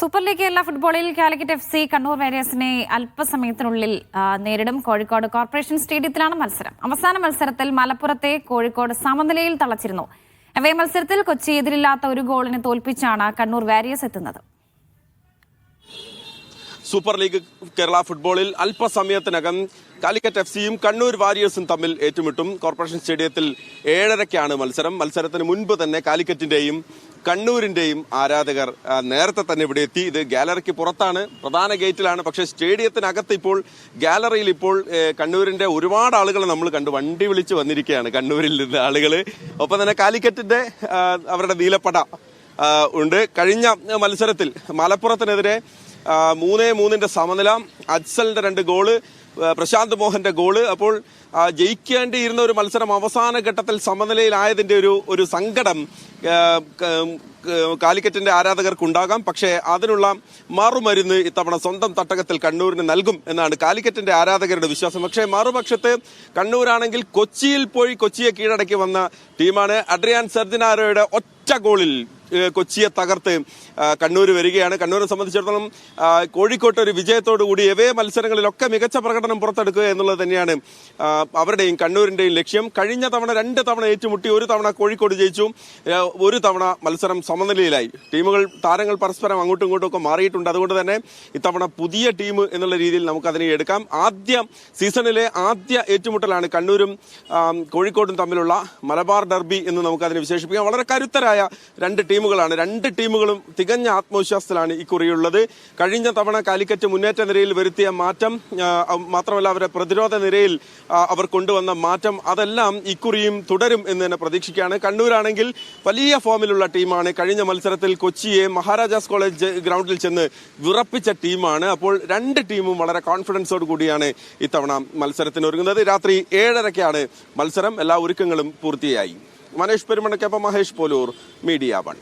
Super league Kerala ഫുട്ബോളിൽ Calicut F C Kannur വാരിയേഴ്സിനെ അല്പസമയത്തിനുള്ളിൽ നേരിടും. കോഴിക്കോട് കോർപ്പറേഷൻ സ്റ്റേഡിയത്തിലാണ് മത്സരം. അവസാന മത്സരത്തിൽ മലപ്പുറത്തെ കോഴിക്കോട് സമനിലയിൽ തളച്ചിരുന്നു. അവേ മത്സരത്തിൽ കൊച്ചി എതിരില്ലാത്ത ഒരു ഗോളിന് തോൽപ്പിച്ചാണ് കണ്ണൂർ വാരിയേഴ്സ് എത്തുന്നത്. സൂപ്പർ ലീഗ് കേരള ഫുട്ബോളിൽ അല്പസമയത്തിനകം കാലിക്കറ്റ് എഫ് സിയും കണ്ണൂർ വാരിയേഴ്സും തമ്മിൽ ഏറ്റുമുട്ടും. കോർപ്പറേഷൻ സ്റ്റേഡിയത്തിൽ ഏഴരയ്ക്കാണ് മത്സരം. മത്സരത്തിന് മുൻപ് തന്നെ കാലിക്കറ്റിന്റെയും കണ്ണൂരിന്റെയും ആരാധകർ നേരത്തെ തന്നെ ഇവിടെ എത്തി. ഇത് ഗാലറിക്ക് പുറത്താണ് പ്രധാന ഗേറ്റിലാണ്. പക്ഷേ സ്റ്റേഡിയത്തിനകത്ത് ഇപ്പോൾ ഗാലറിയിൽ ഇപ്പോൾ കണ്ണൂരിന്റെ ഒരുപാട് ആളുകൾ നമ്മൾ കണ്ടു. വണ്ടി വിളിച്ച് വന്നിരിക്കുകയാണ് കണ്ണൂരിൽ നിന്ന് ആളുകൾ ഒപ്പം തന്നെ കാലിക്കറ്റിന്റെ അവരുടെ നീലപ്പട. ഉണ്ട്. കഴിഞ്ഞ മത്സരത്തിൽ മലപ്പുറത്തിനെതിരെ മൂന്നേ മൂന്നിന്റെ സമനില അജ്സലിന്റെ രണ്ട് ഗോൾ പ്രശാന്ത് മോഹന്റെ ഗോൾ. അപ്പോൾ ജയിക്കേണ്ടിയിരുന്ന ഒരു മത്സരം അവസാന ഘട്ടത്തിൽ സമനിലയിലായതിന്റെ ഒരു ഒരു സങ്കടം കാലിക്കറ്റിന്റെ ആരാധകർക്കുണ്ടാകാം. പക്ഷേ അതിനുള്ള മറുമരുന്ന് ഇത്തവണ സ്വന്തം തട്ടകത്തിൽ കണ്ണൂരിന് നൽകും എന്നാണ് കാലിക്കറ്റിന്റെ ആരാധകരുടെ വിശ്വാസം. പക്ഷേ മറുപക്ഷത്ത് കണ്ണൂരാണെങ്കിൽ കൊച്ചിയിൽ പോയി കൊച്ചിയെ കീഴടക്കി വന്ന ടീമാണ് അഡ്രിയാൻ സെർജിനാരോയുടെ ഒറ്റ ഗോളിൽ കൊച്ചിയെ തകർത്ത് കണ്ണൂർ വരികയാണ്. കണ്ണൂരെ സംബന്ധിച്ചിടത്തോളം കോഴിക്കോട്ട് ഒരു വിജയത്തോടു കൂടി എവേ മത്സരങ്ങളിലൊക്കെ മികച്ച പ്രകടനം പുറത്തെടുക്കുക എന്നുള്ളത് തന്നെയാണ് അവരുടെയും കണ്ണൂരിന്റെയും ലക്ഷ്യം. കഴിഞ്ഞ തവണ രണ്ട് തവണ ഏറ്റുമുട്ടി ഒരു തവണ കോഴിക്കോട് ജയിച്ചു. ഒരു തവണ മത്സരം സമനിലയിലായി. ടീമുകൾ താരങ്ങൾ പരസ്പരം അങ്ങോട്ടും ഇങ്ങോട്ടും ഒക്കെ മാറിയിട്ടുണ്ട്. അതുകൊണ്ട് തന്നെ ഇത്തവണ പുതിയ ടീം എന്നുള്ള രീതിയിൽ നമുക്കതിനെ എടുക്കാം. ആദ്യ സീസണിലെ ആദ്യ ഏറ്റുമുട്ടലാണ് കണ്ണൂരും കോഴിക്കോടും തമ്മിലുള്ള മലബാർ ഡർബി എന്ന് നമുക്കതിനെ വിശേഷിപ്പിക്കാം. വളരെ കരുത്തരായ രണ്ട് ടീമുകളാണ്. രണ്ട് ടീമുകളും തികഞ്ഞ ആത്മവിശ്വാസത്തിലാണ് ഇക്കുറിയുള്ളത് കഴിഞ്ഞ തവണ കാലിക്കറ്റ് മുന്നേറ്റ നിരയിൽ വരുത്തിയ മാറ്റം മാത്രമല്ല അവരുടെ പ്രതിരോധ നിരയിൽ അവർ കൊണ്ടുവന്ന മാറ്റം അതെല്ലാം ഇക്കുറിയും തുടരും എന്ന് തന്നെ പ്രതീക്ഷിക്കുകയാണ്. കണ്ണൂരാണെങ്കിൽ വലിയ ഫോമിലുള്ള ടീമാണ്. കഴിഞ്ഞ മത്സരത്തിൽ കൊച്ചിയെ മഹാരാജാസ് കോളേജ് ഗ്രൗണ്ടിൽ ചെന്ന് വിറപ്പിച്ച ടീമാണ്. അപ്പോൾ രണ്ട് ടീമും വളരെ കോൺഫിഡൻസോട് കൂടിയാണ് ഇത്തവണ മത്സരത്തിന് ഒരുങ്ങുന്നത്. രാത്രി ഏഴരയ്ക്കാണ് മത്സരം. എല്ലാ ഒരുക്കങ്ങളും പൂർത്തിയായി. മനേഷ് പെരുമണയ്ക്കൊപ്പം മഹേഷ് പോലൂർ മീഡിയ വൺ.